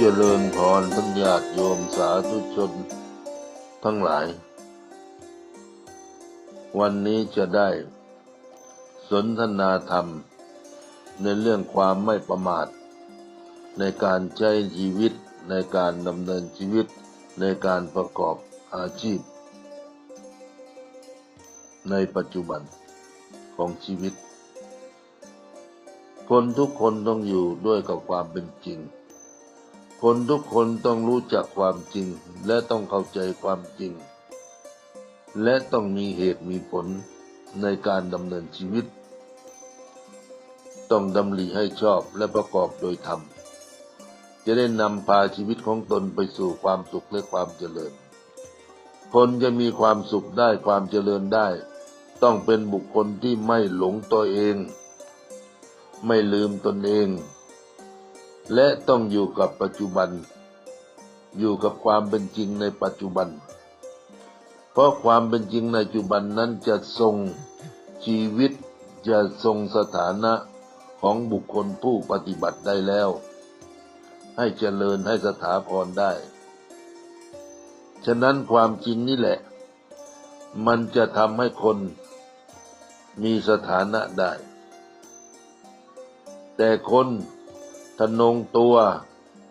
เจริญพรทั้งญาติโยมสาธุชนทั้งหลาย วันนี้จะได้สนทนาธรรม ในเรื่องความไม่ประมาท ในการใช้ชีวิตในการดำเนินชีวิตในการประกอบอาชีพ ในปัจจุบันของชีวิต คนทุกคนต้องอยู่ด้วยกับความเป็นจริง คนทุกคนต้องรู้จักความจริง และต้องเข้าใจความจริง และต้องมีเหตุมีผลในการดำเนินชีวิต ต้องดำริให้ชอบและประกอบโดยธรรม จะได้นำพาชีวิตของตนไปสู่ความสุขและความเจริญ คนจะมีความสุขได้ความเจริญได้ ต้องเป็นบุคคลที่ไม่หลงตัวเอง ไม่ลืมตนเอง และต้องอยู่กับปัจจุบัน อยู่กับความเป็นจริงในปัจจุบัน เพราะความเป็นจริงในปัจจุบันนั้นจะทรงชีวิตจะทรงสถานะของบุคคลผู้ปฏิบัติได้แล้ว ให้เจริญให้สถาพรได้ ฉะนั้นความจริงนี่แหละ มันจะทำให้คนมีสถานะได้ แต่คน ทะนงตัว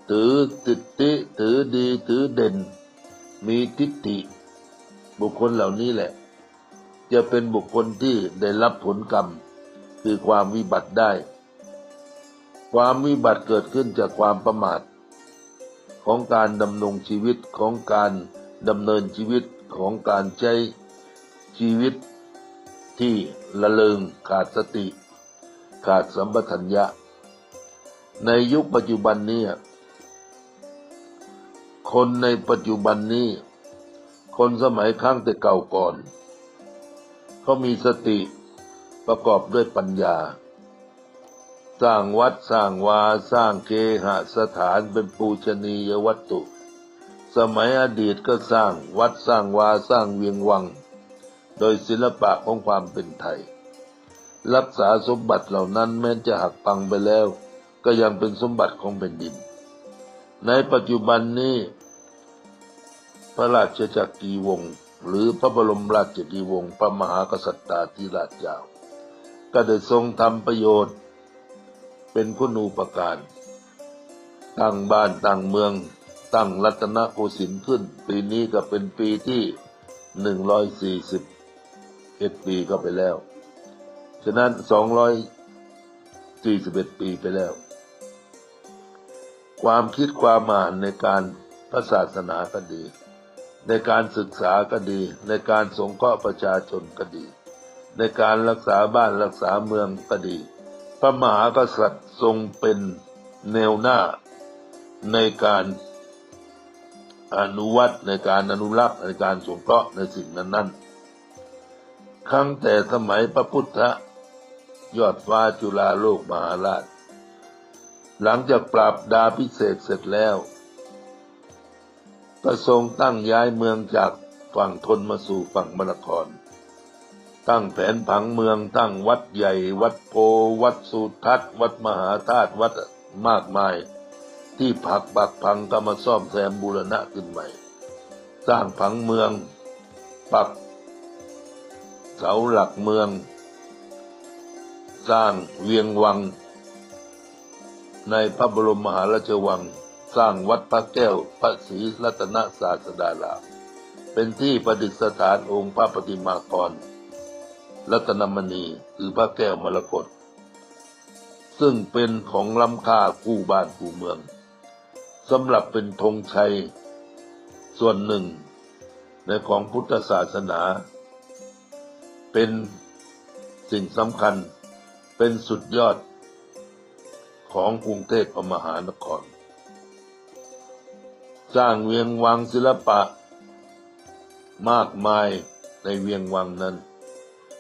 ถือติดติ ถือดี ถือเด่น มีทิฏฐิ บุคคลเหล่านี้แหละ จะเป็นบุคคลที่ได้รับผลกรรม คือความวิบัติได้ ความวิบัติเกิดขึ้นจากความประมาท ของการดำรงชีวิตของการดำเนินชีวิตของการใช้ชีวิตที่ละเลงขาดสติ ขาดสัมปทัญญะ ในยุคปัจจุบันนี้ คนในปัจจุบันนี้ คนสมัยครั้งแต่เก่าก่อน เขามีสติประกอบด้วยปัญญา สร้างวัดสร้างวา สร้างเคหสถานเป็นปูชนียวัตถุ สมัยอดีตก็สร้างวัดสร้างวาสร้างเวียงวัง โดยศิลปะของความเป็นไทย รักษาสมบัติเหล่านั้นแม้จะหักพังไปแล้ว ก็ยังเป็นสมบัติของแผ่นดิน ในปัจจุบันนี้ พระราชจักรีวงศ์หรือพระบรมราชจักรีวงศ์พระมหากษัตริย์ธิราชเจ้า ก็ได้ทรงทำประโยชน์ เป็นคุณูปการตั้งบ้านตั้งเมืองตั้งรัตนโกสินทร์ขึ้น ปีนี้ก็เป็นปีที่หนึ่งร้อยสี่สิบเอ็ดปีก็ไปแล้ว ฉะนั้นสองร้อยสี่สิบเอ็ดปีไปแล้ว ความคิดความอ่านในการพระศาสนาก็ดี ในการศึกษาก็ดี ในการสงเคราะห์ประชาชนก็ดี ในการรักษาบ้านรักษาเมืองก็ดี พระมหากษัตริย์ทรงเป็นแนวหน้าในการอนุวัตในการอนุรักษ์ในการสงเคราะห์ในสิ่งนั้น ๆ ครั้งแต่สมัยพระพุทธยอดฟ้าจุฬาโลกมหาราช หลังจากปราบดาพิเศษเสร็จแล้วก็ทรงตั้งย้ายเมืองจากฝั่งทนมาสู่ฝั่งมรคร ตั้งแผนผังเมืองตั้งวัดใหญ่ วัดโพ วัดสุทัศน์ วัดมหาธาตุวัดมากมาย ที่ผักปักพังก็มาซ่อมแซมบูรณะขึ้นใหม่ สร้างผังเมือง ปัก เสาหลักเมือง สร้างเวียงวัง ในพระบรมมหาราชวัง สร้างวัดพระแก้วพระศรีรัตนศาสดารามเป็นที่ประดิษฐานองค์พระปฏิมากร รัตนมณีคือพระแก้วมรกตซึ่งเป็นของล้ำค่าคู่บ้านคู่เมืองสำหรับเป็นธงชัย ส่วนหนึ่ง ในของพุทธศาสนา เป็นสิ่งสำคัญเป็นสุดยอด ของกรุงเทพมหานคร สร้างเวียงวังศิลปะ มากมายในเวียงวังนั้น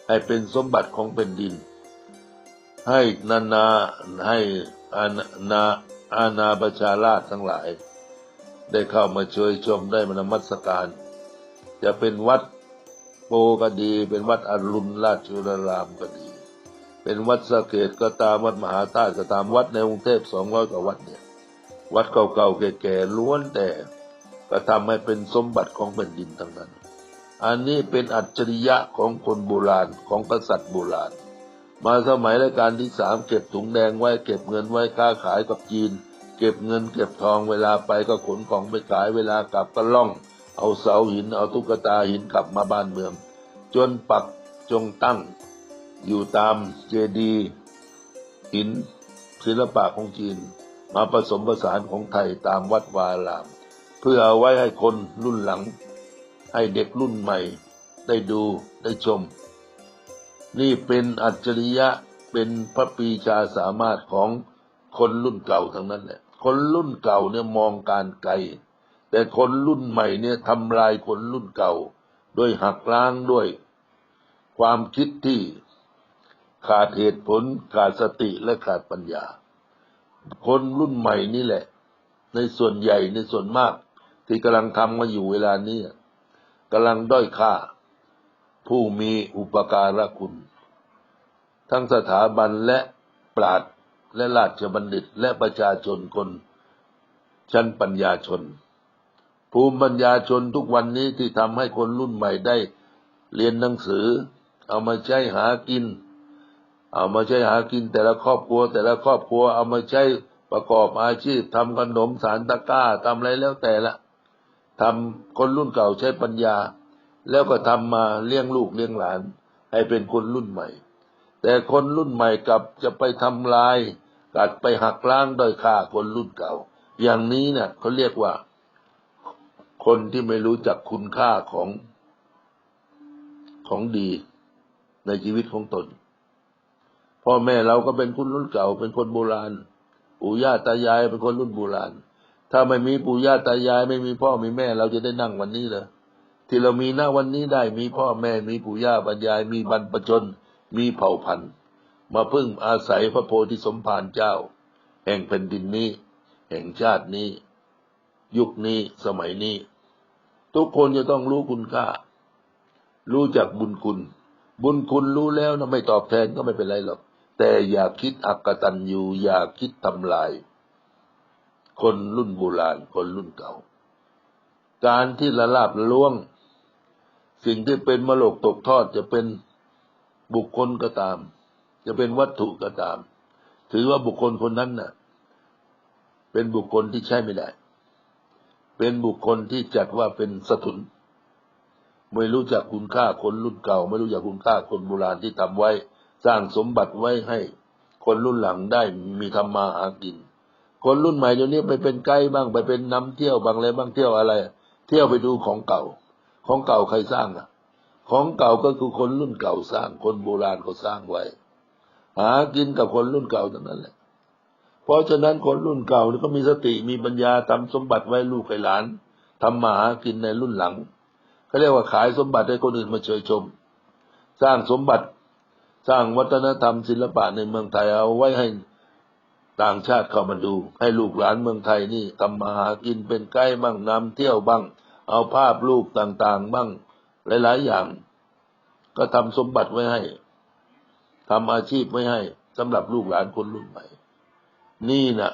ให้เป็นสมบัติของแผ่นดิน ให้นานาให้อาณาอาณาประชาราชทั้งหลาย ได้เข้ามาช่วยชมได้มานมัสการ จะเป็นวัดโพก็ดี เป็นวัดอรุณราชวรามก็ดี เป็นวัดสะเกตก็ตามวัดมหาธาตุก็ตามวัดในกรุงเทพสองร้อยกว่าวัดเนี่ย วัดเก่าๆแก่ๆล้วนแต่ก็ทำให้เป็นสมบัติของแผ่นดินทั้งนั้น อันนี้เป็นอัจฉริยะของคนโบราณของกษัตริย์โบราณ มาสมัยรัชกาลที่สามเก็บถุงแดงไว้เก็บเงินไว้ค้าขายกับจีน เก็บเงินเก็บทองเวลาไปก็ขนของไปขายเวลากลับก็ล่อง เอาเสาหินเอาตุ๊กตาหินกลับมาบ้านเมือง จนปักจงตั้ง อยู่ตามเจดีย์หินศิลปะของจีน มาผสมผสานของไทยตามวัดวาอาราม เพื่อเอาไว้ให้คนรุ่นหลัง ให้เด็กรุ่นใหม่ ได้ดูได้ชม นี่เป็นอัจฉริยะเป็นพระปีชาสามารถของคนรุ่นเก่าทั้งนั้นแหละคนรุ่นเก่าเนี่ยมองการไกล แต่คนรุ่นใหม่เนี่ยทำลายคนรุ่นเก่าโดยหักล้างด้วย ความคิดที่ ขาดเหตุผล ขาดสติและขาดปัญญา คนรุ่นใหม่นี่แหละ ในส่วนใหญ่ในส่วนมาก ที่กำลังทำมาอยู่เวลานี้กำลังด้อยค่า ผู้มีอุปการะคุณ ทั้งสถาบันและปราดและราชบัณฑิตและประชาชนคน ชั้นปัญญาชน ภูมิปัญญาชนทุกวันนี้ที่ทำให้คนรุ่นใหม่ได้ เรียนหนังสือ เอามาใช้หากิน เอามาใช้หากินแต่ละครอบครัว แต่ละครอบครัวเอามาใช้ประกอบอาชีพทำขนมสารตะก้าทำอะไรแล้วแต่ละทำคนรุ่นเก่าใช้ปัญญา แล้วก็ทำมาเลี้ยงลูกเลี้ยงหลาน ให้เป็นคนรุ่นใหม่ แต่คนรุ่นใหม่กลับจะไปทำลายกัดไปหักล้างโดยค่าคนรุ่นเก่า อย่างนี้เนะ่ะเขาเรียกว่า คนที่ไม่รู้จักคุณค่าของของดีในชีวิตของตน พ่อแม่เราก็เป็นคนรุ่นเก่า เป็นคนโบราณ ปู่ย่าตายายเป็นคนรุ่นโบราณ ถ้าไม่มีปู่ย่าตายาย ไม่มีพ่อมีแม่ เราจะได้นั่งวันนี้เหรอที่เรามีหน้าวันนี้ได้มีพ่อแม่มีปู่ย่าบรรยาย มีบรรพชน มีเผ่าพันธุ์มาพึ่งอาศัยพระโพธิสมภารเจ้า แห่งแผ่นดินนี้ แห่งชาตินี้ ยุคนี้สมัยนี้ ทุกคนจะต้องรู้คุณค่า รู้จักบุญคุณ บุญคุณรู้แล้วนะไม่ตอบแทนก็ไม่เป็นไรหรอก แต่อย่าคิดอักตันยูอย่าคิดทำลาย คนรุ่นโบราณคนรุ่นเก่า การที่ละลาบละล้วง สิ่งที่เป็นมรกตกทอดจะเป็นบุคคลก็ตาม จะเป็นวัตถุก็ตาม ถือว่าบุคคลคนนั้นน่ะ เป็นบุคคลที่ใช้ไม่ได้ เป็นบุคคลที่จัดว่าเป็นสถุน ไม่รู้จักคุณค่าคนรุ่นเก่า ไม่รู้จักคุณค่าคนโบราณที่ทำไว้ สร้างสมบัติไว้ให้คนรุ่นหลังได้มีทำมาหากิน คนรุ่นใหม่เดี๋ยวนี้ไปเป็นไกด์บ้างไปเป็นนำเที่ยวบางอะไรบ้างเที่ยวอะไร เที่ยวไปดูของเก่า ของเก่าใครสร้างอะ ของเก่าก็คือคนรุ่นเก่าสร้าง คนโบราณเขาสร้างไว้ หากินกับคนรุ่นเก่าทั้งนั้นแหละ เพราะฉะนั้นคนรุ่นเก่านี่ก็มีสติมีปัญญาทำสมบัติไว้ลูกให้หลานทำมาหากินในรุ่นหลังเขาเรียกว่าขายสมบัติให้คนอื่นมาเชยชม สร้างสมบัติ สร้างวัฒนธรรมศิลปะในเมืองไทยเอาไว้ให้ต่างชาติเข้ามาดู ให้ลูกหลานเมืองไทยนี่ทำมาหากินเป็นไกด์บ้างนำเที่ยวบ้าง เอาภาพรูปต่างๆ บ้าง หลายๆอย่าง ก็ทำสมบัติไว้ให้ทำอาชีพไว้ให้สำหรับลูกหลานคนรุ่นใหม่ นี่นะ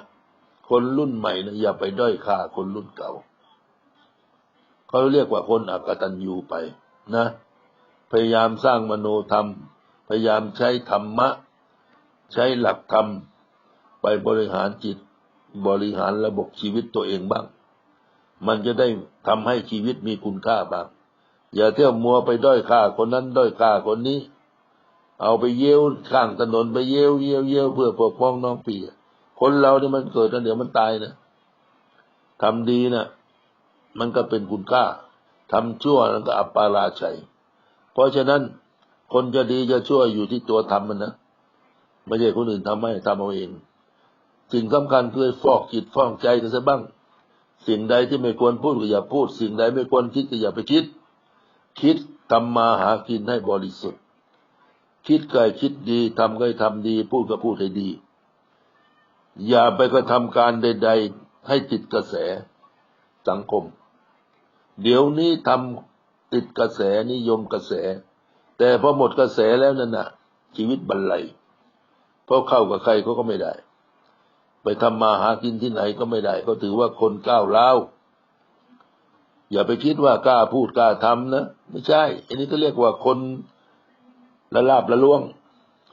คนรุ่นใหม่นะอย่าไปด้อยค่าคนรุ่นเก่าเขาเรียกว่าคนอักตันยูไป นะ พยายามสร้างมโนธรรม พยายามใช้ธรรมะ ใช้หลักธรรม ไปบริหารจิต บริหารระบบชีวิตตัวเองบ้าง มันจะได้ทำให้ชีวิตมีคุณค่าบ้าง อย่าเที่ยวมัวไปด้อยค่าคนนั้นด้อยค่าคนนี้ เอาไปเย้วข้างถนนไปเย้วเย้วเย้วเพื่อปกป้องน้องปีคนเราเนี่ยมันเกิดแล้วเดี๋ยวมันตายนะทำดีนะมันก็เป็นคุณค่าทำชั่วแล้วก็อัปปาราชัย เพราะฉะนั้น คนจะดีจะชั่วอยู่ที่ตัวทำมันนะไม่ใช่คนอื่นทำให้ทำเอาเอง สิ่งสำคัญคือฟอกจิตฟอกใจกันซะบ้าง สิ่งใดที่ไม่ควรพูดก็อย่าพูด สิ่งใดไม่ควรคิดก็อย่าไปคิด คิดทำมาหากินให้บริสุทธิ์ คิดก็ให้คิดดีทำก็ให้ทำดี พูดก็พูดให้ดี อย่าไปกระทำการใด ๆ ให้ติดกระแสสังคม เดี๋ยวนี้ทำติดกระแสนิยมกระแส แต่พอหมดกระแสแล้วนั่นน่ะ ชีวิตบรรลัยเพราะเข้ากับใครเขาก็ไม่ได้ ไปทำมาหากินที่ไหนก็ไม่ได้ ก็ถือว่าคนก้าวร้าวอย่าไปคิดว่ากล้าพูดกล้าทำนะไม่ใช่ อันนี้ก็เรียกว่าคนละลาบละล่วง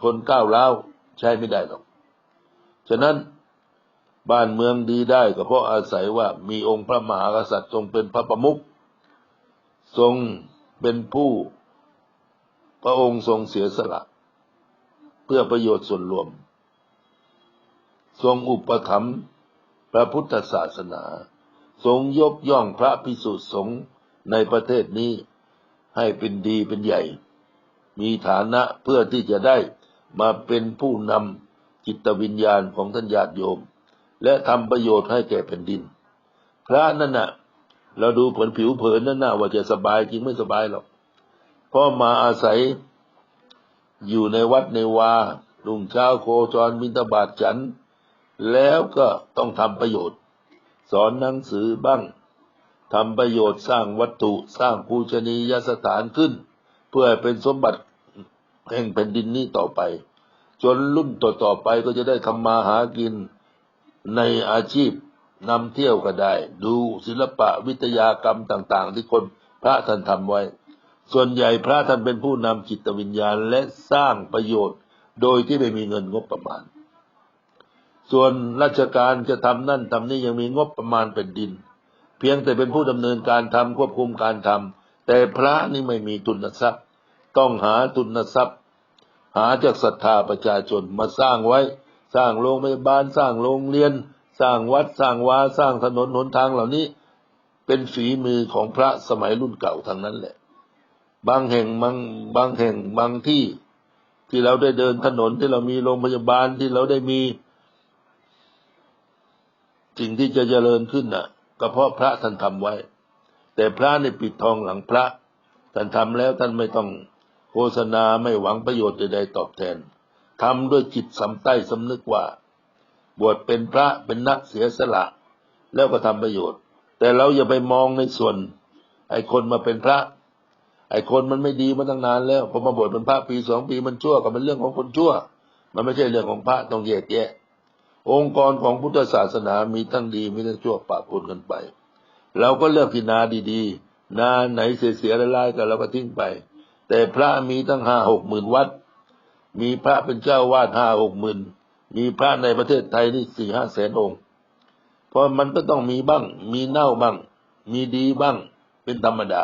คนก้าวร้าวใช่ไม่ได้หรอกฉะนั้นบ้านเมืองดีได้ก็เพราะอาศัยว่ามีองค์พระมหากษัตริย์ทรงเป็นพระประมุขทรงเป็นผู้ พระองค์ทรงเสียสละ เพื่อประโยชน์ส่วนรวม ทรงอุปถัมภ์พระพุทธศาสนา ทรงยกย่องพระพิสุสงฆ์ในประเทศนี้ให้เป็นดีเป็นใหญ่ มีฐานะเพื่อที่จะได้มาเป็นผู้นำจิตวิญญาณของท่านญาติโยม และทำประโยชน์ให้แก่แผ่นดิน พระนั่นน่ะ เราดูผลผิวเผินนั่นน่ะว่าจะสบายจริงไม่สบายหรอก พราะมาอาศัยอยู่ในวัดในวาลุงเช้าโคจรมินตบาทฉัน แล้วก็ต้องทำประโยชน์ สอนหนังสือบ้างทำประโยชน์สร้างวัตถุสร้างภูชนียสถานขึ้น เพื่อเป็นสมบัติแห่งแผ่นดินนี้ต่อไป จนรุ่นต่อๆไปก็จะได้ทำมาหากินในอาชีพนำเที่ยวก็ได้ ดูศิลปะวิทยากรรมต่าง ๆ ที่คนพระท่านทำไว้ ส่วนใหญ่พระท่านเป็นผู้นำจิตวิญญาณและสร้างประโยชน์ โดยที่ไม่มีเงินงบประมาณ ส่วนราชการจะทำนั่นทำนี่ยังมีงบประมาณเป็นดิน เพียงแต่เป็นผู้ดำเนินการทำควบคุมการทำแต่พระนี่ไม่มีทุนทรัพย์ ต้องหาทุนทรัพย์ หาจากศรัทธาประชาชนมาสร้างไว้ สร้างโรงพยาบาลสร้างโรงเรียน สร้างวัดสร้างวาสร้างถนนหนทางเหล่านี้ เป็นฝีมือของพระสมัยรุ่นเก่าทั้งนั้นแหละ บางแห่งบางบางแห่งบางที่ ที่เราได้เดินถนนที่เรามีโรงพยาบาลที่เราได้มี สิ่งที่จะเจริญขึ้นน่ะก็เพราะพระท่านทำไว้ แต่พระในปิดทองหลังพระท่านทำแล้วท่านไม่ต้องโฆษณาไม่หวังประโยชน์ใดๆตอบแทนทำด้วยจิตสำใต้สำนึกว่า บวชเป็นพระเป็นนักเสียสละ แล้วก็ทำประโยชน์ แต่เราอย่าไปมองในส่วนไอ้คนมาเป็นพระ ไอ้คนมันไม่ดีมาตั้งนานแล้วพอมาบวชเป็นพระปีสองปีมันชั่วก็เป็นเรื่องของคนชั่ว มันไม่ใช่เรื่องของพระต้องแยกแยะ องค์กรของพุทธศาสนามีทั้งดีมีทั้งชั่วปะปนกันไป เราก็เลือกที่นาดีๆ นาไหนเสียๆลายๆก็เราก็ทิ้งไป แต่พระมีตั้งห้าหกหมื่นวัด มีพระเป็นเจ้าวาดห้าหกหมื่นมีพระในประเทศไทยนี่สี่ห้าแสนองค์ เพราะมันก็ต้องมีบ้าง มีเน่าบ้าง มีดีบ้าง เป็นธรรมดา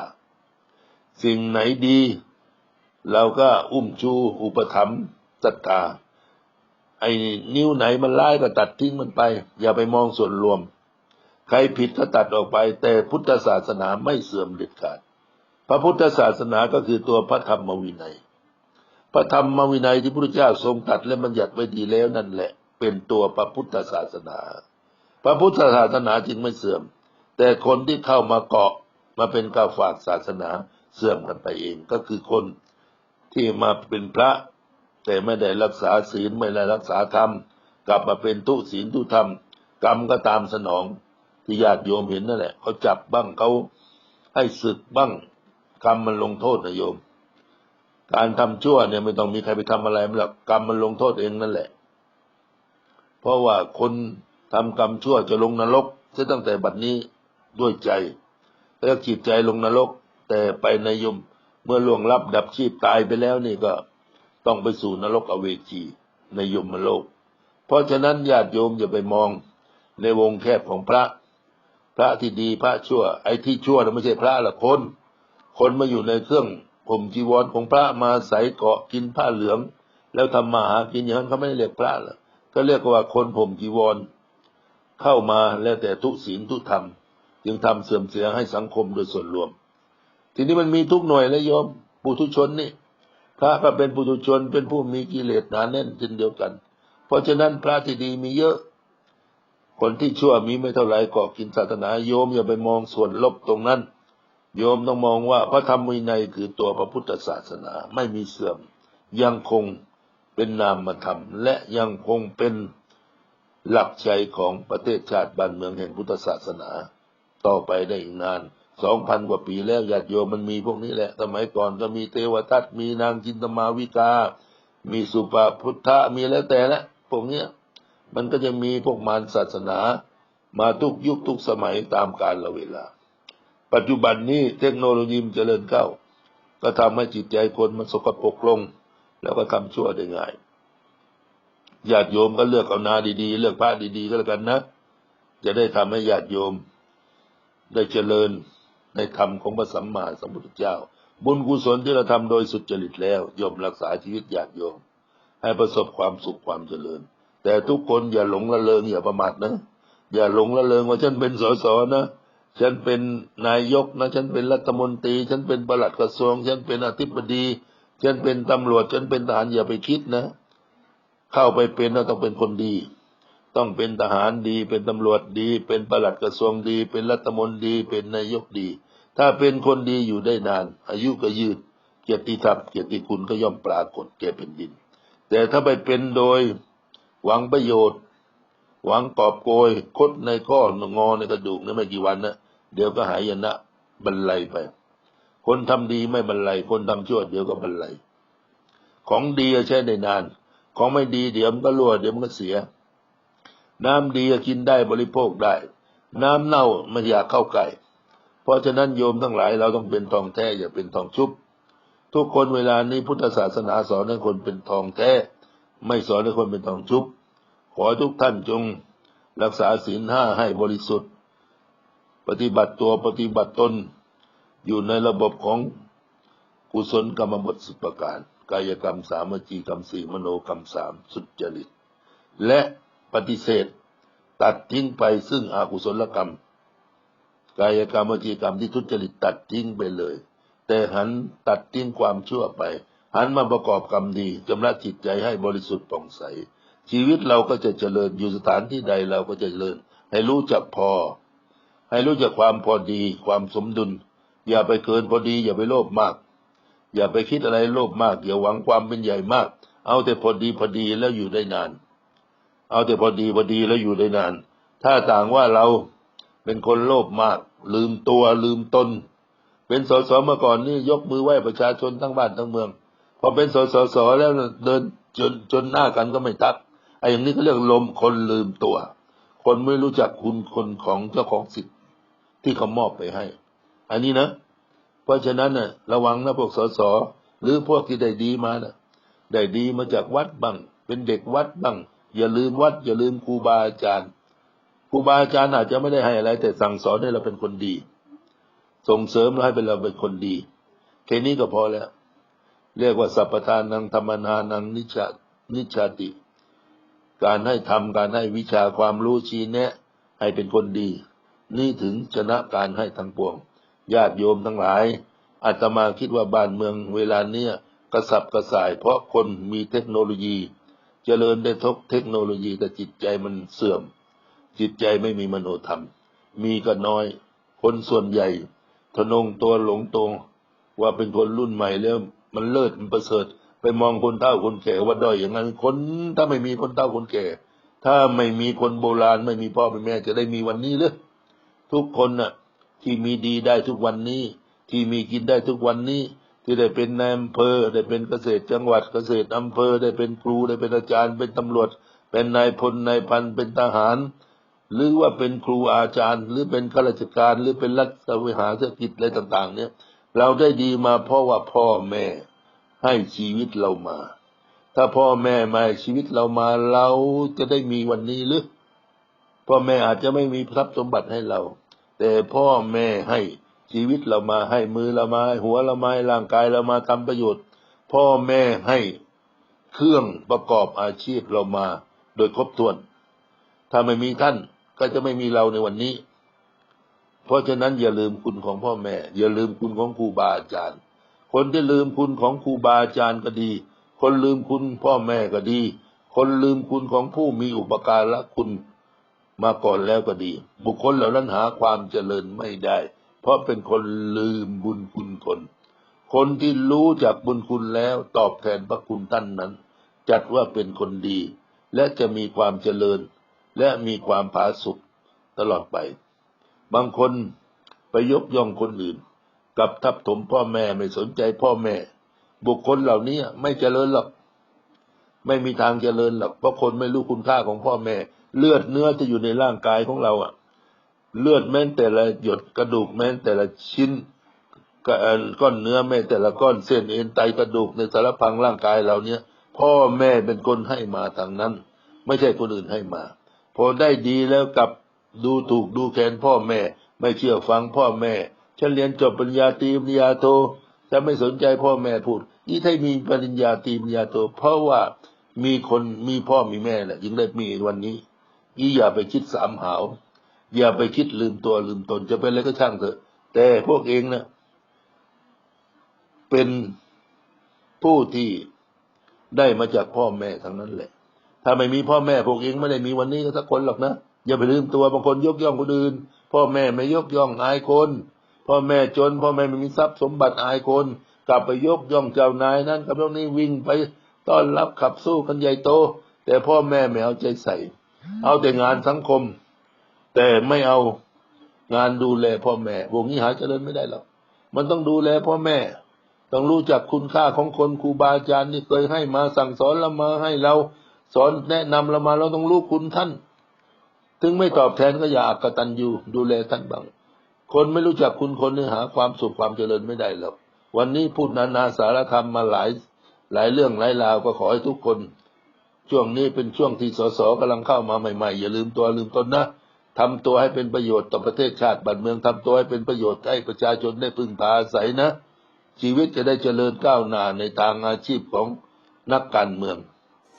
สิ่งไหนดี เราก็อุ้มชูอุปถัมภ์ศรัทธาไอ้นิ้วไหนมันร้ายก็ตัดทิ้งมันไป อย่าไปมองส่วนรวม ใครผิดก็ตัดออกไป แต่พุทธศาสนาไม่เสื่อมเด็ดขาด พระพุทธศาสนาก็คือตัวพระธรรมวินัย พระธรรมวินัยที่พระพุทธเจ้าทรงตัดและบัญญัติไว้ดีแล้วนั่นแหละ เป็นตัวพระพุทธศาสนา พระพุทธศาสนาจึงไม่เสื่อม แต่คนที่เข้ามาเกาะมาเป็นกาฝากศาสนา เสื่อมกันไปเอง ก็คือคนที่มาเป็นพระ แต่ไม่ได้รักษาศีลไม่ได้รักษาธรรม กลับมาเป็นทุศีลทุธรรม กรรมก็ตามสนองที่ญาติโยมเห็นนั่นแหละเขาจับบ้างเขาให้ศึกบ้าง กรรมมันลงโทษนะโยม การทำชั่วเนี่ยไม่ต้องมีใครไปทำอะไรมันหรอกกรรมมันลงโทษเองนั่นแหละ เพราะว่าคนทำกรรมชั่วจะลงนรกจะตั้งแต่บัดนี้ด้วยใจ แล้วจิตใจลงนรก แต่ไปในยมเมื่อล่วงลับดับชีพตายไปแล้วนี่ก็ต้องไปสู่นรกอเวจีในยมโลก เพราะฉะนั้นญาติโยมอย่าไปมองในวงแคบของพระ พระที่ดีพระชั่ว ไอ้ที่ชั่วน่ะไม่ใช่พระละคน คนมาอยู่ในเครื่องผมจีวรของพระมาใส่เกาะกินผ้าเหลือง แล้วทำมาหากินอย่างนั้นเขาไม่ได้เรียกพระละก็เรียกว่าคนผมจีวร เข้ามาแล้วแต่ทุศีลทุธรรม จึงทำเสื่อมเสียให้สังคมโดยส่วนรวม ทีนี้มันมีทุกหน่วยแล้วโยมปุถุชนนี่พระก็เป็นปุถุชนเป็นผู้มีกิเลสหนาแน่นเช่นเดียวกัน เพราะฉะนั้นพระที่ดีมีเยอะ คนที่ชั่วมีไม่เท่าไหร่ก็กินศาสนาโยมอย่าไปมองส่วนลบตรงนั้น โยมต้องมองว่าพระธรรมวินัยคือตัวพระพุทธศาสนาไม่มีเสื่อม ยังคงเป็นนามธรรม และยังคงเป็นหลักใจของประเทศชาติบ้านเมืองแห่งพุทธศาสนา ต่อไปได้อีกนาน สองพันกว่าปีแล้วญาติโยมมันมีพวกนี้แหละ สมัยก่อนก็มีเทวทัตมีนางจินตมาวิกา มีสุปาพุทธะมีแล้วแต่ละพวกเนี้ยมันก็จะมีพวกมารศาสนา มาทุกยุคทุกสมัยตามกาลเวลา ปัจจุบันนี้เทคโนโลยีมันเจริญเข้า ก็ทำให้จิตใจคนมันสกปรกลง แล้วก็ทำชั่วได้ง่ายญาติโยมก็เลือกเอานาดีๆ เลือกพระดีๆก็แล้วกันนะ จะได้ทำให้ญาติโยมได้เจริญ ในธรรมของพระสัมมาสัมพุทธเจ้า บุญกุศลที่เราทำโดยสุจริตแล้วยอมรักษาชีวิตญาติโยม ให้ประสบความสุขความเจริญ แต่ทุกคนอย่าหลงละเลงอย่าประมาทนะ อย่าหลงละเลงว่าฉันเป็นสสนะฉันเป็นนายกนะ ฉันเป็นรัฐมนตรี ฉันเป็นประหลัดกระทรวง ฉันเป็นอธิบดี ฉันเป็นตำรวจ ฉันเป็นทหารอย่าไปคิดนะ เข้าไปเป็นเราต้องเป็นคนดี ต้องเป็นทหารดี เป็นตำรวจดี เป็นประหลัดกระทรวงดี เป็นรัฐมนตรี เป็นนายกดี ถ้าเป็นคนดีอยู่ได้นาน อายุก็ยืด เกียรติทรัพย์เกียรติคุณก็ย่อมปรากฏแก่แผ่นดิน แต่ถ้าไปเป็นโดยหวังประโยชน์ หวังกอบโกย คดในข้องอในกระดูกนี่ไม่กี่วันนะเดี๋ยวก็หายนะบรรลัยไป คนทำดีไม่บรรลัย คนทำชั่วเดี๋ยวก็บรรลัย ของดีใช้ได้นาน ของไม่ดีเดี๋ยวมันก็รั่วเดี๋ยวมันก็เสีย น้ำดีกินได้บริโภคได้ น้ำเน่าไม่อยากเข้าใกล้ เพราะฉะนั้นโยมทั้งหลายเราต้องเป็นทองแท้อย่าเป็นทองชุบ ทุกคนเวลานี้พุทธศาสนาสอนให้คนเป็นทองแท้ ไม่สอนให้คนเป็นทองชุบ ขอทุกท่านจงรักษาศีลห้าให้บริสุทธิ์ ปฏิบัติตัวปฏิบัติตน อยู่ในระบบของกุศลกรรมบทสิบประการ กายกรรมสามจีกรรมสี่มโนกรรมสามสุจริต และปฏิเสธ ตัดทิ้งไปซึ่งอกุศลกรรม กายกรรมวจีกรรมที่ทุจริตตัดทิ้งไปเลย แต่หันตัดทิ้งความชั่วไป หันมาประกอบกรรมดีจำระจิตใจให้บริสุทธิ์ผ่องใส ชีวิตเราก็จะเจริญอยู่สถานที่ใดเราก็จะเจริญ ให้รู้จักพอ ให้รู้จักความพอดี ความสมดุล อย่าไปเกินพอดี อย่าไปโลภมาก อย่าไปคิดอะไรโลภมาก อย่าหวังความเป็นใหญ่มาก เอาแต่พอดีพอดีแล้วอยู่ได้นาน เอาแต่พอดีพอดีแล้วอยู่ได้นาน ถ้าต่างว่าเราเป็นคนโลภมาก ลืมตัวลืมตน เป็นสสเมื่อก่อนนี่ยกมือไหว้ประชาชนทั้งบ้านทั้งเมือง พอเป็นสสสแล้วเดินจนจนหน้ากันก็ไม่ทักไอ้อย่างนี้เขาเรียกลมคนลืมตัว คนไม่รู้จักคุณคนของเจ้าของสิทธิ์ที่เขามอบไปให้ อันนี้นะ เพราะฉะนั้นน่ะ ระวังนะพวกสสหรือพวกที่ได้ดีมานะได้ดีมาจากวัดบ้างเป็นเด็กวัดบ้าง อย่าลืมวัด อย่าลืมครูบาอาจารย์ รูบาอาจารย์อาจจะไม่ได้ให้อะไร แต่สั่งสอนให้เราเป็นคนดี ส่งเสริมเราให้เป็นเราเป็นคนดีแค่นี้ก็พอแล้ว เรียกว่าสัพพทานังธรรมนานังนิชานิชาติ การให้ทำการให้วิชาความรู้ชี้แนะ ให้เป็นคนดี นี่ถึงชนะการให้ทั้งปวง ญาติโยมทั้งหลายอาตมาคิดว่าบ้านเมืองเวลาเนี้ยกระสับกระส่าย เพราะคนมีเทคโนโลยี เจริญได้ทบเทคโนโลยีแต่จิตใจมันเสื่อม จิตใจไม่มีมโนธรรม มีก็น้อย คนส่วนใหญ่ทนงตัวหลงตรงว่าเป็นคนรุ่นใหม่แล้วมันเลิศมันประเสริฐ ไปมองคนเฒ่าคนแก่ว่าด้อยอย่างนั้น คนถ้าไม่มีคนเฒ่าคนแก่ ถ้าไม่มีคนโบราณ ไม่มีพ่อเป็นแม่จะได้มีวันนี้หรือทุกคนน่ะ ที่มีดีได้ทุกวันนี้ ที่มีกินได้ทุกวันนี้ ที่ได้เป็นนายอำเภอได้เป็นเกษตรจังหวัดเกษตรอำเภอได้เป็นครูได้เป็นอาจารย์ เป็นตำรวจ เป็นนายพลนายพันเป็นทหาร หรือว่าเป็นครูอาจารย์ หรือเป็นข้าราชการ หรือเป็นรัฐวิหารเศรษฐกิจอะไรต่าง ๆ เนี่ย เราได้ดีมาเพราะว่าพ่อแม่ให้ชีวิตเรามา ถ้าพ่อแม่ไม่ให้ชีวิตเรามาเราจะได้มีวันนี้หรือพ่อแม่อาจจะไม่มีทรัพย์สมบัติให้เรา แต่พ่อแม่ให้ชีวิตเรามาให้มือเรามาให้หัวเรามาให้ร่างกายเรามาทำประโยชน์ พ่อแม่ให้เครื่องประกอบอาชีพเรามา โดยครบถ้วน ถ้าไม่มีท่าน ก็จะไม่มีเราในวันนี้ เพราะฉะนั้นอย่าลืมคุณของพ่อแม่ อย่าลืมคุณของครูบาอาจารย์ คนที่ลืมคุณของครูบาอาจารย์ก็ดี คนลืมคุณพ่อแม่ก็ดี คนลืมคุณของผู้มีอุปการะคุณมาก่อนแล้วก็ดี บุคคลเหล่านั้นหาความเจริญไม่ได้ เพราะเป็นคนลืมบุญคุณคน คนที่รู้จักบุญคุณแล้วตอบแทนพระคุณท่านนั้น จัดว่าเป็นคนดี และจะมีความเจริญ และมีความผาสุกตลอดไป บางคนไปยกย่องคนอื่น กับทับถมพ่อแม่ไม่สนใจพ่อแม่ บุคคลเหล่านี้ไม่เจริญหรอก ไม่มีทางเจริญหรอกเพราะคนไม่รู้คุณค่าของพ่อแม่ เลือดเนื้อจะอยู่ในร่างกายของเราอะเลือดแม้นแต่ละหยดกระดูกแม้นแต่ละชิ้นก้อนเนื้อแม้แต่ละก้อนเส้นเอ็นไตกระดูกในสารพังร่างกายเราเนี้ยพ่อแม่เป็นคนให้มาทางนั้น ไม่ใช่คนอื่นให้มา พอได้ดีแล้วกลับดูถูกดูแคลนพ่อแม่ ไม่เชื่อฟังพ่อแม่ ฉันเรียนจบปริญญาตรีปริญญาโทจะไม่สนใจพ่อแม่พูดนี่ถ้ามีปริญญาตรีปริญญาโทเพราะว่ามีคนมีพ่อมีแม่แหละจึงได้มีวันนี้นี่อย่าไปคิดสามหาวอย่าไปคิดลืมตัวลืมตนจะเป็นอะไรก็ช่างเถอะ แต่พวกเองนะเป็นผู้ที่ได้มาจากพ่อแม่ทั้งนั้นแหละ ถ้าไม่มีพ่อแม่พวกเองไม่ได้มีวันนี้ก็สักคนหรอกนะ อย่าไปลืมตัวบางคนยกย่องคนอื่น พ่อแม่ไม่ยกย่องอายคน พ่อแม่จน พ่อแม่ไม่มีทรัพย์สมบัติอายคน กลับไปยกย่องเจ้านายนั้นกับเรื่องนี้วิ่งไปต้อนรับขับสู้กันใหญ่โต แต่พ่อแม่ไม่เอาใจใส่ เอาแต่งานสังคม แต่ไม่เอางานดูแลพ่อแม่ วงนี้หาเจริญไม่ได้หรอก มันต้องดูแลพ่อแม่ ต้องรู้จักคุณค่าของคนครูบาอาจารย์ที่เคยให้มาสั่งสอนเรามาให้เรา สอนแนะนำเรามาเราต้องรู้คุณท่าน ถึงไม่ตอบแทนก็อย่าอักตันยูดูแลท่านบ้าง คนไม่รู้จักคุณคนนี่หาความสุขความเจริญไม่ได้หรอก วันนี้พูดนานาสารธรรมมาหลายหลายเรื่องหลายราวก็ขอให้ทุกคน ช่วงนี้เป็นช่วงที่สสกำลังเข้ามาใหม่ๆ อย่าลืมตัวลืมตนนะทำตัวให้เป็นประโยชน์ต่อประเทศชาติบ้านเมืองทำตัวให้เป็นประโยชน์ให้ประชาชนได้พึ่งพาอาศัยนะ ชีวิตจะได้เจริญก้าวหน้าในทางอาชีพของนักการเมือง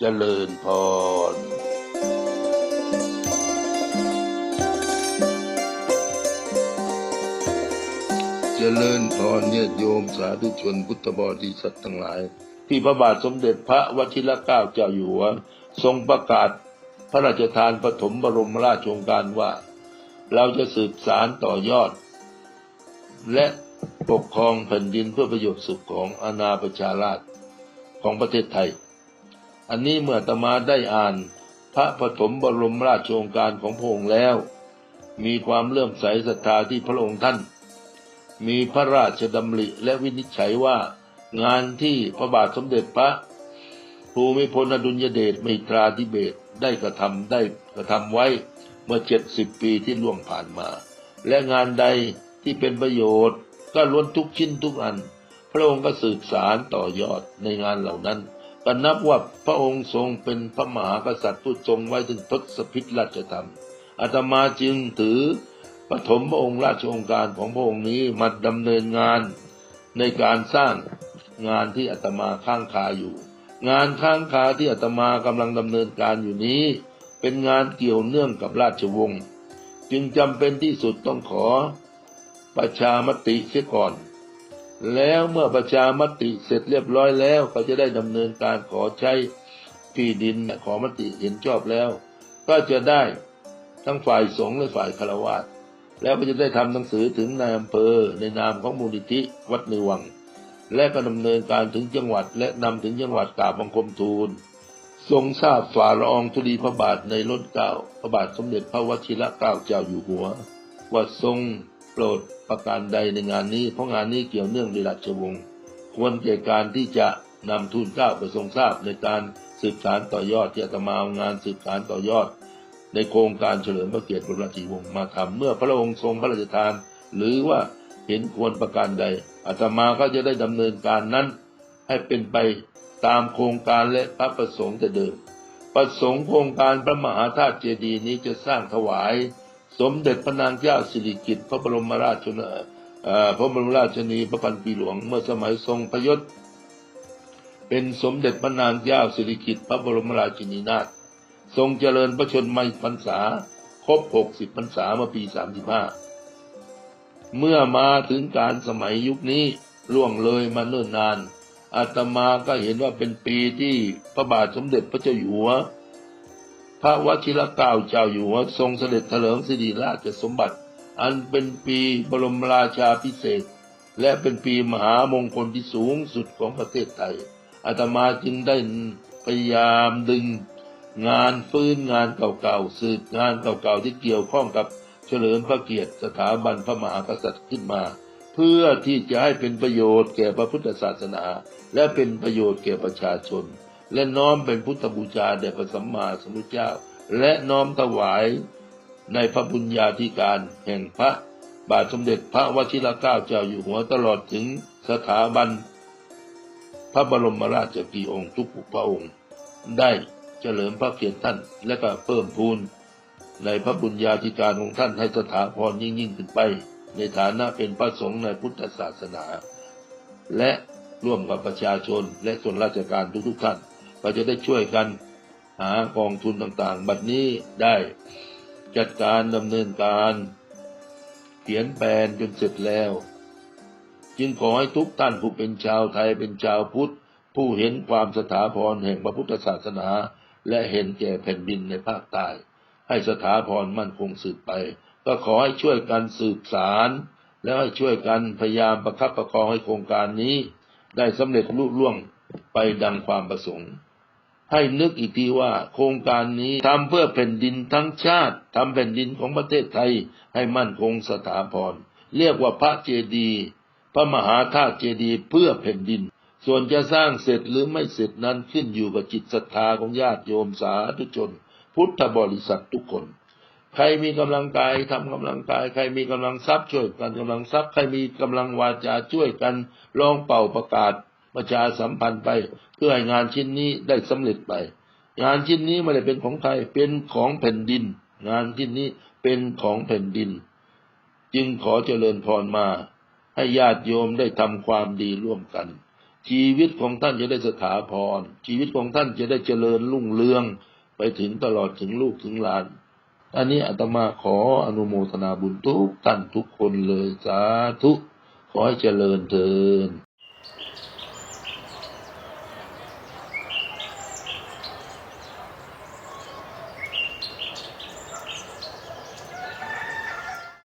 เจริญพรเจริญพรเนี่ยโยมสาธุชนพุทธบริษัททั้งหลาย ที่พระบาทสมเด็จพระวชิรเกล้าเจ้าอยู่หัวทรงประกาศพระราชทานปฐมบรมราชโองการว่า เราจะสืบสารต่อยอด และปกครองแผ่นดินเพื่อประโยชน์สุขของอาณาประชาราชของประเทศไทย อันนี้เมื่อตมาได้อ่าน พระปฐมบรมราชโองการของพระองค์แล้ว มีความเลื่อมใสศรัทธาที่พระองค์ท่าน มีพระราชดำริและวินิจฉัยว่างานที่พระบาทสมเด็จพระภูมิพลอดุลยเดชมิตราธิเบศได้กระทำได้กระทำไว้เมื่อเจ็ดสิบปีที่ล่วงผ่านมา และงานใดที่เป็นประโยชน์ ก็ล้วนทุกชิ้นทุกอัน พระองค์ก็สืบสารต่อยอดในงานเหล่านั้น ก็นับว่าพระองค์ทรงเป็นพระมหากษัตริย์ผู้ทรงไว้ถึงทศพิธราชธรรมอาตมาจึงถือปฐมพระองค์ราชองการของพระองค์นี้มาดำเนินงานในการสร้างงานที่อาตมาข้างคาอยู่ งานข้างคาที่อาตมากำลังดำเนินการอยู่นี้ เป็นงานเกี่ยวเนื่องกับราชวงศ์จึงจำเป็นที่สุดต้องขอประชามติเสียก่อน แล้วเมื่อประชามติเสร็จเรียบร้อยแล้วเขาจะได้ดำเนินการขอใช้ที่ดินขอมติเห็นชอบแล้ว ก็จะได้ทั้งฝ่ายสงฆ์และฝ่ายคารวะแล้วก็จะได้ทำหนังสือถึงนายอำเภอในนามของมูลนิธิวัดในวัง และก็ดำเนินการถึงจังหวัด และนำถึงจังหวัดกราบบังคมทูล ทรงทราบฝ่าละอองธุลีพระบาทในล้นเกล้าพระบาทสมเด็จพระวชิรเกล้าเจ้าอยู่หัวว่าทรง โปรดประการใดในงานนี้ เพราะงานนี้เกี่ยวเนื่องในราชวงศ์ควรแก่การที่จะนำทูลเกล้าไปทรงทราบในการสืบสารต่อยอดที่อาตมาเอางานสืบสารต่อยอด ในโครงการเฉลิมพระเกียรติบรมราชวงศ์มาทำเมื่อพระองค์ทรงพระราชทาน หรือว่าเห็นควรประการใดอาตมาก็จะได้ดำเนินการนั้นให้เป็นไปตามโครงการและพระประสงค์แต่เดิม ประสงค์โครงการพระมหาธาตุเจดีย์นี้จะสร้างถวาย สมเด็จพระนางเจ้าสิริกิติ์พระบรมราชชนพระบรมราชนีพระพันปีหลวงเมื่อสมัยทรงพยศเป็นสมเด็จพระนางเจ้าสิริกิติ์พระบรมราชินีนาถทรงเจริญพระชนมพรรษาครบ60พรรษาเมื่อปี35เมื่อมาถึงการสมัยยุคนี้ล่วงเลยมาเนิ่นนานอาตมาก็เห็นว่าเป็นปีที่พระบาทสมเด็จพระเจ้าอยู่หัว ระวชิรเกล้าเจ้าอยู่หัวทรงเสด็จเถลิงสิริราชสมบัติ อันเป็นปีบรมราชาพิเศษ และเป็นปีมหามงคลที่สูงสุดของประเทศไทยอาตมาจึงได้พยายามดึงงานฟื้นงานเก่าๆสืบงานเก่าๆที่เกี่ยวข้องกับเฉลิมพระเกียรติสถาบันพระมหากษัตริย์ขึ้นมา เพื่อที่จะให้เป็นประโยชน์แก่พระพุทธศาสนา และเป็นประโยชน์แก่ประชาชน และน้อมเป็นพุทธบูชาแด่พระสัมมาสัมพุทธเจ้า และน้อมถวายในพระบุญญาธิการแห่งพระบาทสมเด็จพระวชิรเกล้าเจ้าอยู่หัวตลอดถึงสถาบัน พระบรมราชกีองค์ทุกพระองค์ ได้เฉลิมพระเกียรติท่านและก็เพิ่มพูนในพระบุญญาธิการของท่านให้สถาพรยิ่งยิ่งขึ้นไป ในฐานะเป็นพระสงฆ์ในพุทธศาสนา และร่วมกับประชาชนและส่วนราชการทุกๆท่าน ก็จะได้ช่วยกันหากองทุนต่างๆ บัดนี้ได้จัดการดำเนินการเขียนแปลนจนเสร็จแล้ว จึงขอให้ทุกท่านผู้เป็นชาวไทยเป็นชาวพุทธ ผู้เห็นความสถาพรแห่งพระพุทธศาสนา และเห็นแก่แผ่นดินในภาคใต้ให้สถาพรมั่นคงสืบไป ก็ขอให้ช่วยกันสืบสารแล้วให้ช่วยกันพยายามประคับประคองให้โครงการนี้ ได้สำเร็จลุล่วงไปดังความประสงค์ ให้นึกอีกทีว่าโครงการนี้ทำเพื่อแผ่นดินทั้งชาติทำแผ่นดินของประเทศไทยให้มั่นคงสถาพร เรียกว่าพระเจดีย์พระมหาธาตุเจดีย์เพื่อแผ่นดิน ส่วนจะสร้างเสร็จหรือไม่เสร็จนั้นขึ้นอยู่กับจิตศรัทธาของญาติโยมสาธุชน พุทธบริษัททุกคน ใครมีกำลังกายทำกำลังกาย ใครมีกำลังทรัพย์ช่วยกันกำลังทรัพย์ใครมีกำลังวาจาช่วยกันลองเป่าประกาศ ประชาสัมพันธ์ไป เพื่อให้งานชิ้นนี้ได้สำเร็จไป งานชิ้นนี้ไม่ได้เป็นของใครเป็นของแผ่นดิน งานชิ้นนี้เป็นของแผ่นดิน จึงขอเจริญพรมา ให้ญาติโยมได้ทำความดีร่วมกัน ชีวิตของท่านจะได้สถาพร ชีวิตของท่านจะได้เจริญรุ่งเรืองไปถึงตลอดถึงลูกถึงหลานอันนี้อาตมาขออนุโมทนาบุญทุกท่านทุกคนเลยสาธุ ขอให้เจริญเถิน